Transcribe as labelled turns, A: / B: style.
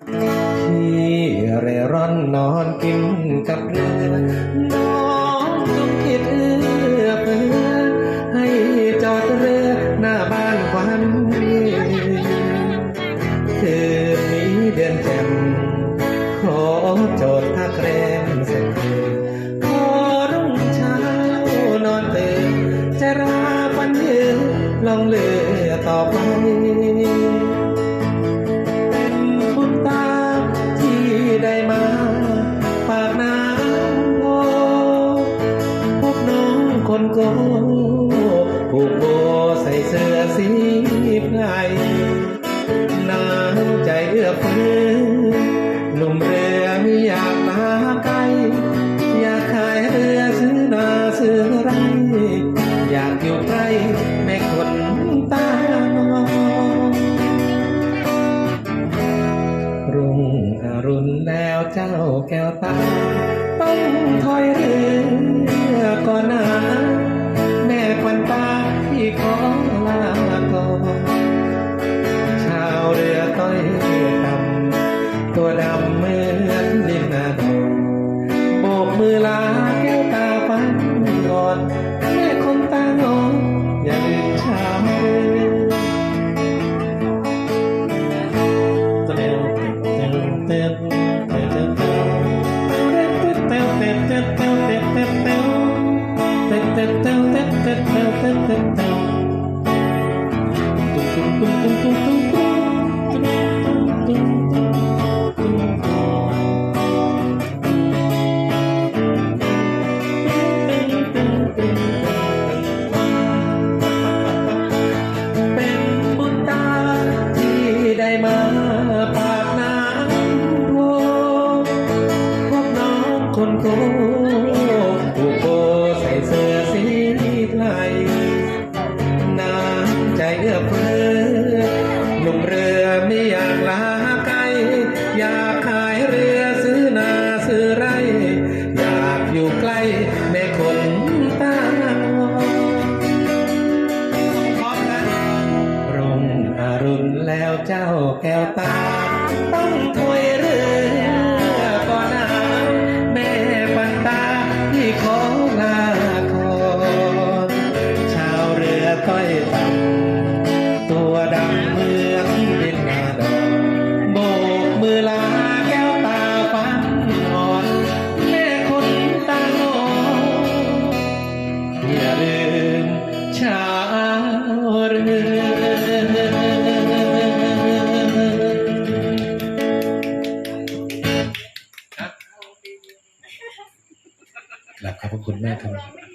A: ที่เร่ร่อนนอนกินกับเรือ น้องต้องคิดเอื้อเฟื้อให้จอดเรือหน้าบ้านควันคืนนี้เดือนแจ่มขอโจทย์พักแรมสักคืนพอรุ่งเช้านอนตื่นจะราฝันยืนลองเรือต่อไป กผูกโบใส่เสื้อสีไพรน้ำใจเอื้อเฟื้อหนุ่มเรือไม่อยากมาไกล อยากขายเรือซื้อนาซื้อไร อยากอยู่ใกล้แม่คนตาอรุ่งอรุณแล้วเจ้าแก้วตาต้องถอยเรือ เป็ นโกผูกโบใส่เสื้อสีไพรน้ำใจเอื้อเฟื้อหนุ่มเรือไม่อยากลาไกล อยากขายเรือซื้อนาซื้อไร อยากอยู่ใกล้แม่คนตาพร้อมกันรุ่งอรุณแล้วเจ้าแก้วตา ต้องถอย เรือต้อยต่ำตัวดำเมืองดินนาดอนโบกมือลาแก้วตาฟันอ่อนแม่คนตาโนอย่าลืมชาวเรือครับขอบพระคุณมากครับ